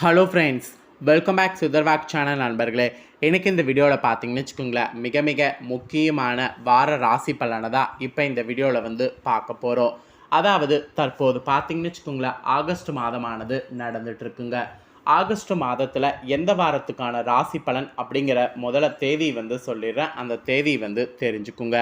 Hello friends welcome back சுதர்வாக் channel நண்பர்களே. எனக்கு இந்த வீடியோவில் பார்த்தீங்கன்னு வச்சுக்கோங்களேன் மிக மிக முக்கியமான வார ராசி பலனை தான் இப்போ இந்த வீடியோவில் வந்து பார்க்க போகிறோம் அதாவது தற்போது பார்த்தீங்கன்னு வச்சுக்கோங்களேன் ஆகஸ்ட் மாதமானது நடந்துகிட்ருக்குங்க ஆகஸ்ட் மாதத்தில் எந்த வாரத்துக்கான ராசி பலன் அப்படிங்கிற முதல்ல தேதி வந்து சொல்லிடுறேன். அந்த தேதி வந்து தெரிஞ்சுக்குங்க.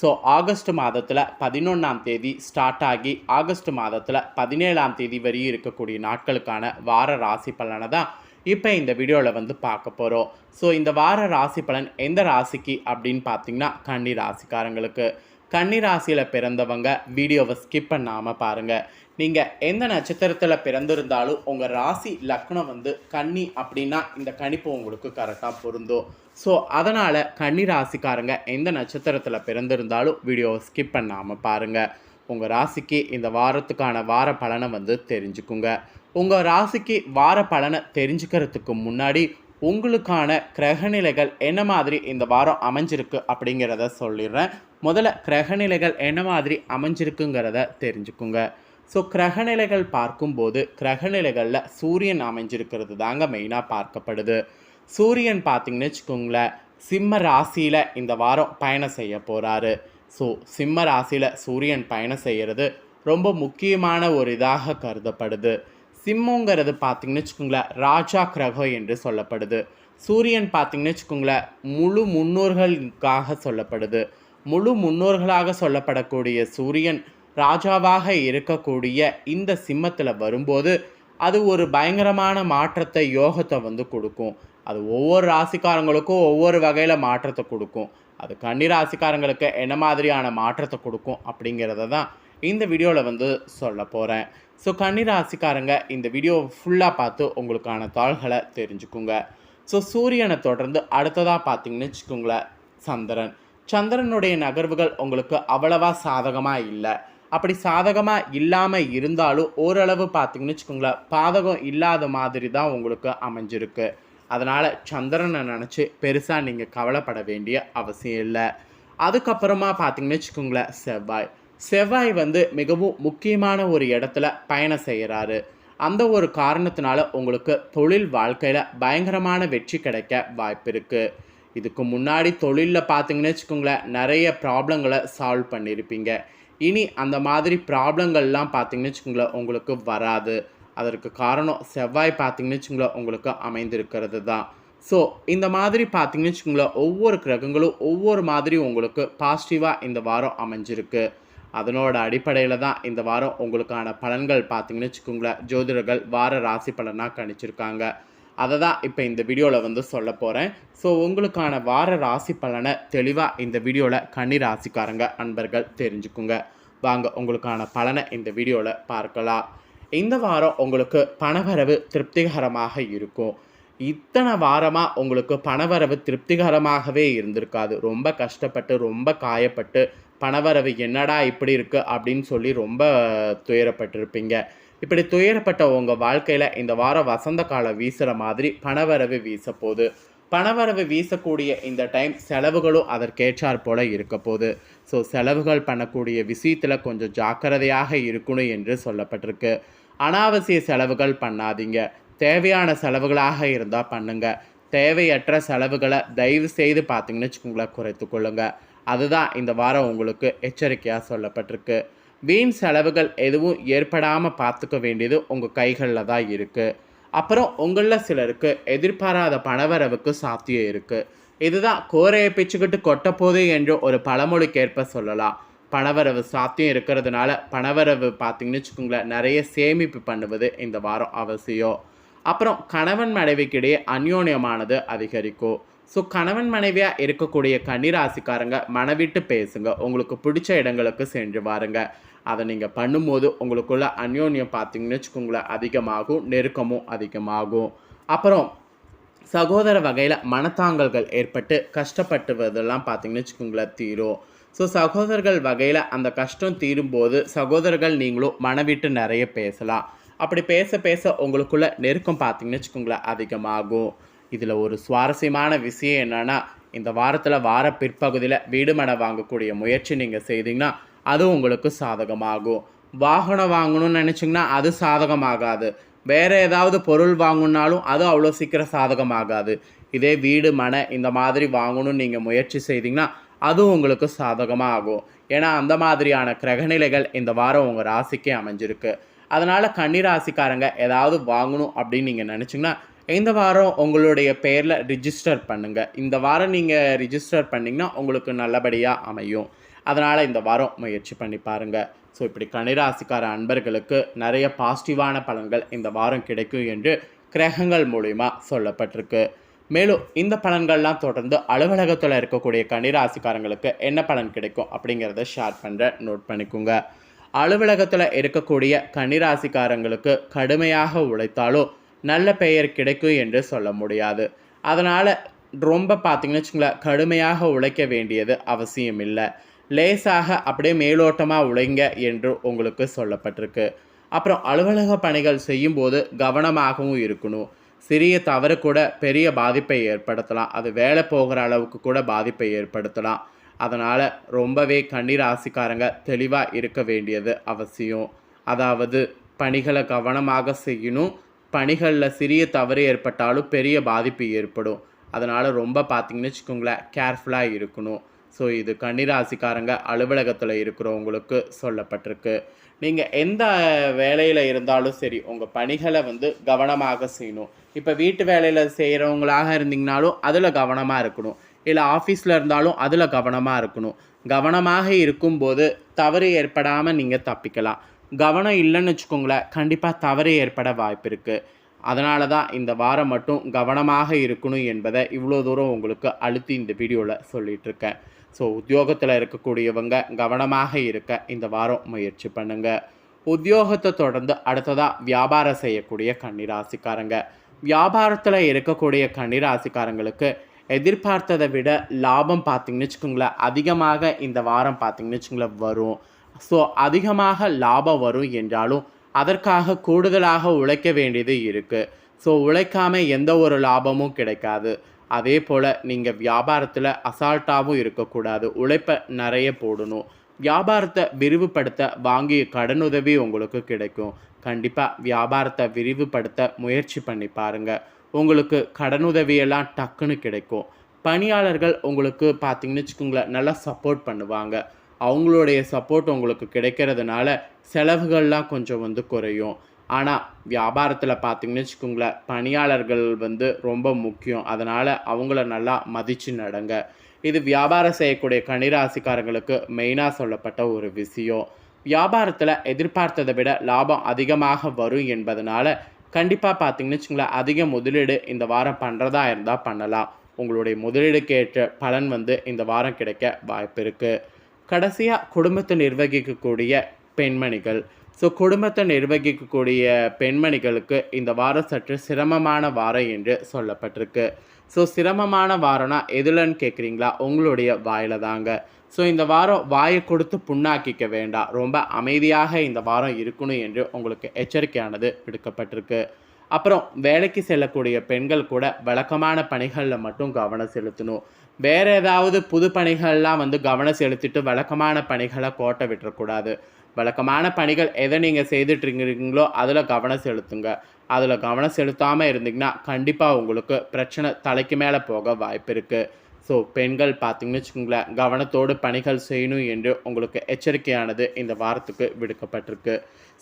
ஸோ ஆகஸ்ட் மாதத்தில் பதினொன்றாம் தேதி ஸ்டார்ட் ஆகி ஆகஸ்ட் மாதத்தில் பதினேழாம் தேதி வரையும் இருக்கக்கூடிய நாட்களுக்கான வார ராசி பலனை தான் இப்போ இந்த வீடியோவில் வந்து பார்க்க போகிறோம் ஸோ இந்த வார ராசி பலன் எந்த ராசிக்கு அப்படின்னு பார்த்தீங்கன்னா கன்னி ராசிக்காரங்களுக்கு. கன்னி ராசியில் பிறந்தவங்க வீடியோவை ஸ்கிப் பண்ணாமல் பாருங்கள் நீங்கள் எந்த நட்சத்திரத்தில் பிறந்திருந்தாலும் உங்கள் ராசி லக்னம் வந்து கன்னி அப்படின்னா இந்த கணிப்பு உங்களுக்கு கரெக்டாக பொருந்தும். ஸோ அதனால் கன்னி ராசிக்காரங்க எந்த நட்சத்திரத்தில் பிறந்திருந்தாலும் வீடியோவை ஸ்கிப் பண்ணாமல் பாருங்கள் உங்கள் ராசிக்கு இந்த வாரத்துக்கான வார பலனை வந்து தெரிஞ்சுக்குங்க. உங்கள் ராசிக்கு வார பலனை தெரிஞ்சுக்கிறதுக்கு முன்னாடி உங்களுக்கான கிரகநிலைகள் என்ன மாதிரி இந்த வாரம் அமைஞ்சிருக்கு அப்படிங்கிறத சொல்லிடுறேன். முதல்ல கிரகநிலைகள் என்ன மாதிரி அமைஞ்சிருக்குங்கிறத தெரிஞ்சுக்குங்க. ஸோ கிரகநிலைகள் பார்க்கும்போது கிரகநிலைகளில் சூரியன் அமைஞ்சிருக்கிறது தாங்க மெயினாக பார்க்கப்படுது. சூரியன் பார்த்தீங்கன்னு வச்சுக்கோங்களேன் சிம்ம ராசியில் இந்த வாரம் பயணம் செய்ய போகிறாரு ஸோ சிம்ம ராசியில் சூரியன் பயணம் செய்கிறது ரொம்ப முக்கியமான ஒரு இதாக கருதப்படுது. சிம்மங்கிறது பார்த்தீங்கன்னு வச்சுக்கோங்களேன் ராஜா கிரகம் என்று சொல்லப்படுது. சூரியன் பார்த்தீங்கன்னு வச்சுக்கோங்களேன் முழு முன்னோர்களுக்காக சொல்லப்படுது. முழு முன்னோர்களாக சொல்லப்படக்கூடிய சூரியன் ராஜாவாக இருக்கக்கூடிய இந்த சிம்மத்தில் வரும்போது அது ஒரு பயங்கரமான மாற்றத்தை யோகத்தை வந்து கொடுக்கும். அது ஒவ்வொரு ராசிக்காரங்களுக்கும் ஒவ்வொரு வகையில் மாற்றத்தை கொடுக்கும். அது கன்னி ராசிக்காரங்களுக்கு என்ன மாதிரியான மாற்றத்தை கொடுக்கும் அப்படிங்கிறத தான் இந்த வீடியோவில் வந்து சொல்ல போகிறேன் ஸோ கன்னி ராசிக்காரங்க இந்த வீடியோ ஃபுல்லாக பார்த்து உங்களுக்கான தாள்களை தெரிஞ்சுக்குங்க. ஸோ சூரியனை தொடர்ந்து அடுத்ததாக பார்த்தீங்கன்னு வச்சுக்கோங்களேன் சந்திரன். சந்திரனுடைய நகர்வுகள் உங்களுக்கு அவ்வளவா சாதகமாக இல்லை. அப்படி சாதகமாக இல்லாமல் இருந்தாலும் ஓரளவு பார்த்தீங்கன்னு வச்சுக்கோங்களேன் பாதகம் இல்லாத மாதிரி தான் உங்களுக்கு அமைஞ்சிருக்கு. அதனால் சந்திரனை நினச்சி பெருசாக நீங்கள் கவலைப்பட வேண்டிய அவசியம் இல்லை. அதுக்கப்புறமா பார்த்தீங்கன்னு வச்சுக்கோங்களேன் செவ்வாய். செவ்வாய் வந்து மிகவும் முக்கியமான ஒரு இடத்துல பயணம் செய்கிறாரு அந்த ஒரு காரணத்தினால உங்களுக்கு தொழில் வாழ்க்கையில் பயங்கரமான வெற்றி கிடைக்க வாய்ப்பு இருக்குது இதுக்கு முன்னாடி தொழிலில் பார்த்தீங்கன்னு வச்சுக்கோங்களேன் நிறைய ப்ராப்ளங்களை சால்வ் பண்ணியிருப்பீங்க இனி அந்த மாதிரி ப்ராப்ளங்கள்லாம் பார்த்தீங்கன்னு வச்சுக்கோங்களேன் உங்களுக்கு வராது. அதற்கு காரணம் செவ்வாய் பார்த்தீங்கன்னு வச்சுங்களேன் உங்களுக்கு அமைந்திருக்கிறது தான். ஸோ இந்த மாதிரி பார்த்தீங்கன்னு வச்சுக்கோங்களேன் ஒவ்வொரு கிரகங்களும் ஒவ்வொரு மாதிரி உங்களுக்கு பாசிட்டிவாக இந்த வாரம் அமைஞ்சிருக்கு. அதனோட அடிப்படையில் தான் இந்த வாரம் உங்களுக்கான பலன்கள் பார்த்தீங்கன்னு வச்சுக்கோங்களேன் ஜோதிடர்கள் வார ராசி பலனாக கணிச்சிருக்காங்க. அதை தான் இப்போ இந்த வீடியோவில் வந்து சொல்ல போகிறேன் ஸோ உங்களுக்கான வார ராசி பலனை தெளிவாக இந்த வீடியோவில் கன்னி ராசிக்காரங்க அன்பர்கள் தெரிஞ்சுக்குங்க. வாங்க உங்களுக்கான பலனை இந்த வீடியோவில் பார்க்கலாம். இந்த வாரம் உங்களுக்கு பணவரவு திருப்திகரமாக இருக்கும். இத்தனை வாரமாக உங்களுக்கு பணவரவு திருப்திகரமாகவே இருந்திருக்காது. ரொம்ப கஷ்டப்பட்டு ரொம்ப காயப்பட்டு பணவரவு என்னடா இப்படி இருக்குது அப்படின்னு சொல்லி ரொம்ப துயரப்பட்டிருப்பீங்க. இப்படி துயரப்பட்ட உங்கள் வாழ்க்கையில் இந்த வாரம் வசந்த காலம் வீசுகிற மாதிரி பணவரவு வீச போகுது பணவரவு வீசக்கூடிய இந்த டைம் செலவுகளும் அதற்கேற்றாற் போல இருக்க போகுது. ஸோ செலவுகள் பண்ணக்கூடிய விஷயத்தில் கொஞ்சம் ஜாக்கிரதையாக இருக்கணும் என்று சொல்லப்பட்டிருக்கு. அனாவசிய செலவுகள் பண்ணாதீங்க. தேவையான செலவுகளாக இருந்தால் பண்ணுங்க. தேவையற்ற செலவுகளை தயவு செய்து பார்த்தீங்கன்னு வச்சுக்கோங்களேன் குறைத்து கொள்ளுங்க. அதுதான் இந்த வாரம் உங்களுக்கு எச்சரிக்கையாக சொல்லப்பட்டிருக்கு. வீண் செலவுகள் எதுவும் ஏற்படாமல் பார்த்துக்க வேண்டியது உங்கள் கைகளில் தான் இருக்குது அப்புறம் உங்களில் சிலருக்கு எதிர்பாராத பணவரவுக்கு சாத்தியம் இருக்குது இதுதான் கோரையை பிச்சுக்கிட்டு கொட்டப்போது என்று ஒரு பழமொழிக்கேற்ப சொல்லலாம். பணவரவு சாத்தியம் இருக்கிறதுனால பணவரவு பார்த்தீங்கன்னு வச்சுக்கோங்களேன் நிறைய சேமிப்பு பண்ணுவது இந்த வாரம் அவசியம். அப்புறம் கணவன் மனைவிக்கிடையே அந்யோன்யமானது அதிகரிக்கும். ஸோ கணவன் மனைவியாக இருக்கக்கூடிய கன்னிராசிக்காரங்க மனவிட்டு பேசுங்க. உங்களுக்கு பிடிச்ச இடங்களுக்கு சென்று வாருங்க. அதை நீங்கள் பண்ணும்போது உங்களுக்குள்ள அந்யோன்யம் பார்த்தீங்கன்னு வச்சுக்கோங்களேன் அதிகமாகும் நெருக்கமும் அதிகமாகும். அப்புறம் சகோதர வகையில் மனத்தாங்கல்கள் ஏற்பட்டு கஷ்டப்பட்டுவதெல்லாம் பார்த்தீங்கன்னு வச்சுக்கோங்களேன் தீரும். ஸோ சகோதரர்கள் வகையில் அந்த கஷ்டம் தீரும்போது சகோதரர்கள் நீங்களும் மனவிட்டு நிறைய பேசலாம். அப்படி பேச பேச உங்களுக்குள்ள நெருக்கம் பார்த்தீங்கன்னு வச்சுக்கோங்களேன் அதிகமாகும். இதில் ஒரு சுவாரஸ்யமான விஷயம் என்னென்னா இந்த வாரத்தில் வார பிற்பகுதியில் வீடு மனை வாங்கக்கூடிய முயற்சி நீங்கள் செய்தீங்கன்னா அது உங்களுக்கு சாதகமாகும். வாகனம் வாங்கணும்னு நினச்சிங்கன்னா அது சாதகமாகாது. வேறு ஏதாவது பொருள் வாங்கணுன்னாலும் அது அவ்வளோ சீக்கிரம் சாதகமாகாது. இதே வீடு மனை இந்த மாதிரி வாங்கணும்னு நீங்கள் முயற்சி செய்தீங்கன்னா அதுவும் உங்களுக்கு சாதகமாக ஆகும் ஏன்னா அந்த மாதிரியான கிரகநிலைகள் இந்த வாரம் உங்கள் ராசிக்கே அமைஞ்சிருக்கு. அதனால் கன்னி ராசிக்காரங்க ஏதாவது வாங்கணும் அப்படின்னு நீங்கள் நினச்சிங்கன்னா இந்த வாரம் உங்களுடைய பேரில் ரிஜிஸ்டர் பண்ணுங்கள் இந்த வாரம் நீங்கள் ரிஜிஸ்டர் பண்ணிங்கன்னா உங்களுக்கு நல்லபடியாக அமையும். அதனால் இந்த வாரம் முயற்சி பண்ணி பாருங்கள் ஸோ இப்படி கணிராசிக்கார அன்பர்களுக்கு நிறைய பாசிட்டிவான பலன்கள் இந்த வாரம் கிடைக்கும் என்று கிரகங்கள் மூலிமா சொல்லப்பட்டிருக்கு. மேலும் இந்த பலன்கள்லாம் தொடர்ந்து அலுவலகத்தில் இருக்கக்கூடிய கன்னிராசிக்காரங்களுக்கு என்ன பலன் கிடைக்கும் அப்படிங்கிறத ஷேர் பண்ணுற நோட் பண்ணிக்கோங்க. அலுவலகத்தில் இருக்கக்கூடிய கன்னிராசிக்காரங்களுக்கு கடுமையாக உழைத்தாலும் நல்ல பெயர் கிடைக்கும் என்று சொல்ல முடியாது. அதனால் ரொம்ப பார்த்தீங்கன்னு வச்சுங்களேன் கடுமையாக உழைக்க வேண்டியது அவசியம் இல்லை லேசாக அப்படியே மேலோட்டமாக உழைங்க என்று உங்களுக்கு சொல்லப்பட்டிருக்கு. அப்புறம் அலுவலக பணிகள் செய்யும்போது கவனமாகவும் இருக்கணும். சிறிய தவறு கூட பெரிய பாதிப்பை ஏற்படுத்தலாம். அது வேலை போகிற அளவுக்கு கூட பாதிப்பை ஏற்படுத்தலாம். அதனால் ரொம்பவே கண்ணீர் ராசிக்காரங்க தெளிவாக இருக்க வேண்டியது அவசியம். அதாவது பணிகளை கவனமாக செய்யணும். பணிகளில் சிறிய தவறு ஏற்பட்டாலும் பெரிய பாதிப்பு ஏற்படும். அதனால் ரொம்ப பார்த்தீங்கன்னு வச்சுக்கோங்களேன் கேர்ஃபுல்லாக இருக்கணும். ஸோ இது கன்னிராசிக்காரங்க அலுவலகத்தில் இருக்கிறவங்களுக்கு சொல்லப்பட்டிருக்கு. நீங்கள் எந்த வேலையில் இருந்தாலும் சரி உங்கள் பணிகளை வந்து கவனமாக செய்யணும். இப்போ வீட்டு வேலையில் செய்கிறவங்களாக இருந்தீங்கனாலும் அதில் கவனமாக இருக்கணும். இல்லை ஆஃபீஸில் இருந்தாலும் அதில் கவனமாக இருக்கணும். கவனமாக இருக்கும்போது தவறு ஏற்படாமல் நீங்கள் தப்பிக்கலாம். கவனம் இல்லைன்னு வச்சுக்கோங்களேன் கண்டிப்பாக தவறு ஏற்பட வாய்ப்பு இருக்குது அதனால தான் இந்த வாரம் மட்டும் கவனமாக இருக்கணும் என்பதை இவ்வளோ தூரம் உங்களுக்கு அழுத்தி இந்த வீடியோவில் சொல்லிகிட்ருக்கேன் ஸோ உத்தியோகத்தில் இருக்கக்கூடியவங்க கவனமாக இருக்க இந்த வாரம் முயற்சி பண்ணுங்கள் உத்தியோகத்தை தொடர்ந்து அடுத்ததாக வியாபாரம் செய்யக்கூடிய கன்னிராசிக்காரங்க. வியாபாரத்தில் இருக்கக்கூடிய கன்னிராசிக்காரங்களுக்கு எதிர்பார்த்ததை விட லாபம் பார்த்திங்கன்னு வச்சுக்கோங்களேன் அதிகமாக இந்த வாரம் பார்த்திங்கன்னு வச்சுக்கோங்களேன் வரும். ஸோ அதிகமாக லாபம் வரும் என்றாலும் அதற்காக கூடுதலாக உழைக்க வேண்டியது இருக்குது ஸோ உழைக்காமல் எந்த ஒரு லாபமும் கிடைக்காது. அதே போல் நீங்கள் வியாபாரத்தில் அசால்ட்டாகவும் இருக்கக்கூடாது. உழைப்பை நிறைய போடணும். வியாபாரத்தை விரிவுபடுத்த வாங்கிய கடனுதவி உங்களுக்கு கிடைக்கும். கண்டிப்பாக வியாபாரத்தை விரிவுபடுத்த முயற்சி பண்ணி பாருங்கள் உங்களுக்கு கடனுதவியெல்லாம் டக்குன்னு கிடைக்கும். பணியாளர்கள் உங்களுக்கு பார்த்தீங்கன்னு வச்சுக்கோங்களேன் நல்லா சப்போர்ட் பண்ணுவாங்க. அவங்களுடைய சப்போர்ட் உங்களுக்கு கிடைக்கிறதுனால செலவுகள்லாம் கொஞ்சம் வந்து குறையும். ஆனால் வியாபாரத்தில் பார்த்தீங்கன்னு வச்சுக்கோங்களேன் பணியாளர்கள் வந்து ரொம்ப முக்கியம். அதனால் அவங்கள நல்லா மதித்து நடங்க. இது வியாபாரம் செய்யக்கூடிய கணிராசிக்காரங்களுக்கு மெயினாக சொல்லப்பட்ட ஒரு விஷயம். வியாபாரத்தில் எதிர்பார்த்ததை விட லாபம் அதிகமாக வரும் என்பதனால கண்டிப்பாக பார்த்தீங்கன்னு வச்சுங்களேன் அதிக முதலீடு இந்த வாரம் பண்ணுறதா இருந்தால் பண்ணலாம். உங்களுடைய முதலீடுக்கு ஏற்ற பலன் வந்து இந்த வாரம் கிடைக்க வாய்ப்பு இருக்குது கடைசியாக குடும்பத்தை நிர்வகிக்கக்கூடிய பெண்மணிகள். ஸோ குடும்பத்தை நிர்வகிக்கக்கூடிய பெண்மணிகளுக்கு இந்த வாரம் சற்று சிரமமான வாரம் என்று சொல்லப்பட்டிருக்கு. ஸோ சிரமமான வாரம்னா எதுலன்னு கேட்குறீங்களா உங்களுடைய வாயில் தாங்க. ஸோ இந்த வாரம் வாயை கொடுத்து புண்ணாக்கிக்க வேண்டாம். ரொம்ப அமைதியாக இந்த வாரம் இருக்கணும் என்று உங்களுக்கு எச்சரிக்கையானது விடுக்கப்பட்டிருக்கு. அப்புறம் வேலைக்கு செல்லக்கூடிய பெண்கள் கூட வழக்கமான பணிகளில் மட்டும் கவனம் செலுத்தணும். வேறு ஏதாவது புது பணிகள்லாம் வந்து கவனம் செலுத்திட்டு வழக்கமான பணிகளை கோட்டை விட்டுறக்கூடாது. வழக்கமான பணிகள் எதை நீங்கள் செய்துட்ருக்கிறீங்களோ அதில் கவனம் செலுத்துங்க. அதில் கவனம் செலுத்தாமல் இருந்தீங்கன்னா கண்டிப்பாக உங்களுக்கு பிரச்சனை தலைக்கு மேலே போக வாய்ப்பு இருக்குது ஸோ பெண்கள் பார்த்தீங்கன்னு வச்சுக்கோங்களேன் கவனத்தோடு பணிகள் செய்யணும் என்று உங்களுக்கு எச்சரிக்கையானது இந்த வாரத்துக்கு விடுக்கப்பட்டிருக்கு.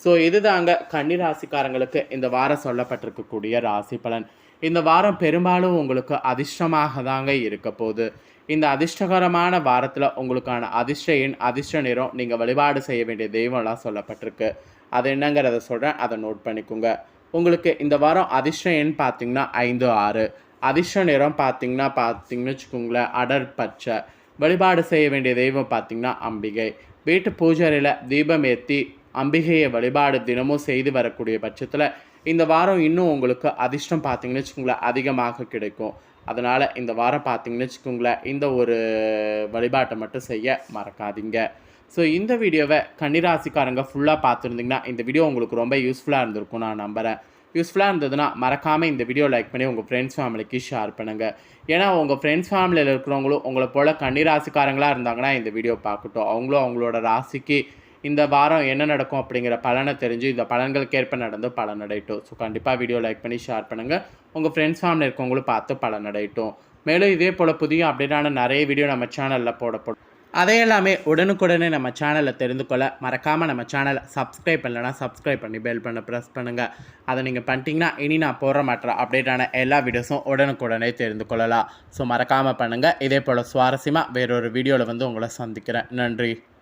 ஸோ இதுதாங்க கன்னிராசிக்காரங்களுக்கு இந்த வாரம் சொல்லப்பட்டிருக்கக்கூடிய ராசி பலன். இந்த வாரம் பெரும்பாலும் உங்களுக்கு அதிர்ஷ்டமாக தாங்க இருக்க போகுது. இந்த அதிர்ஷ்டகரமான வாரத்தில் உங்களுக்கான அதிர்ஷ்ட எண் அதிர்ஷ்ட நிறம் நீங்கள் வழிபாடு செய்ய வேண்டிய தெய்வம்லாம் சொல்லப்பட்டிருக்கு. அது என்னங்கிறத சொல்கிறேன் அதை நோட் பண்ணிக்கோங்க. உங்களுக்கு இந்த வாரம் அதிர்ஷ்ட எண் பார்த்தீங்கன்னா ஐந்து ஆறு. அதிர்ஷ்ட நிறம் பார்த்தீங்கன்னா பார்த்தீங்கன்னு வச்சுக்கோங்களேன் அடர் பச்சை. வழிபாடு செய்ய வேண்டிய தெய்வம் பார்த்தீங்கன்னா அம்பிகை. வீட்டு பூஜையில் தீபம் ஏற்றி அம்பிகையை வழிபாடு தினமும் செய்து வரக்கூடிய பட்சத்தில் இந்த வாரம் இன்னும் உங்களுக்கு அதிர்ஷ்டம் பார்த்தீங்கன்னு வச்சுக்கோங்களேன் அதிகமாக கிடைக்கும். அதனால் இந்த வாரம் பார்த்தீங்கன்னு வச்சுக்கோங்களேன் இந்த ஒரு வழிபாட்டை மட்டும் செய்ய மறக்காதீங்க. ஸோ இந்த வீடியோவை கன்னிராசிக்காரங்க ஃபுல்லாக பார்த்துருந்தீங்கன்னா இந்த வீடியோ உங்களுக்கு ரொம்ப யூஸ்ஃபுல்லாக இருந்திருக்கும் நான் நம்புகிறேன் யூஸ்ஃபுல்லாக இருந்ததுன்னா மறக்காமல் இந்த வீடியோ லைக் பண்ணி உங்கள் ஃப்ரெண்ட்ஸ் ஃபேமிலிக்கு ஷேர் பண்ணுங்கள் ஏன்னா உங்கள் ஃப்ரெண்ட்ஸ் ஃபேமிலியில் இருக்கிறவங்களும் உங்களை போல் கன்னிராசிக்காரங்களாக இருந்தாங்கன்னா இந்த வீடியோ பார்க்கட்டும். அவங்களும் அவங்களோட ராசிக்கு இந்த வாரம் என்ன நடக்கும் அப்படிங்கிற பலனை தெரிஞ்சு இந்த பலன்களுக்கு ஏற்ப நடந்து பலனடையட்டும் ஸோ கண்டிப்பாக வீடியோ லைக் பண்ணி ஷேர் பண்ணுங்கள் உங்கள் ஃப்ரெண்ட்ஸ் ஃபேமிலி இருக்கவங்களும் பார்த்து பலனடையட்டும் மேலும் இதே போல் புதிய அப்டேட்டான நிறைய வீடியோ நம்ம சேனலில் போடப்படும். அதையெல்லாமே உடனுக்குடனே நம்ம சேனலில் தெரிந்து கொள்ள மறக்காமல் நம்ம சேனலை சப்ஸ்கிரைப் பண்ணலைன்னா சப்ஸ்கிரைப் பண்ணி பெல் பண்ண ப்ரெஸ் பண்ணுங்கள் அதை நீங்கள் பண்ணிட்டீங்கன்னா இனி நான் போடுற மற்ற அப்டேட்டான எல்லா வீடியோஸும் உடனுக்குடனே தெரிந்து கொள்ளலாம். ஸோ மறக்காமல் பண்ணுங்கள் இதே போல் சுவாரஸ்யமாக வேறொரு வீடியோவில் வந்து உங்களை சந்திக்கிறேன். நன்றி.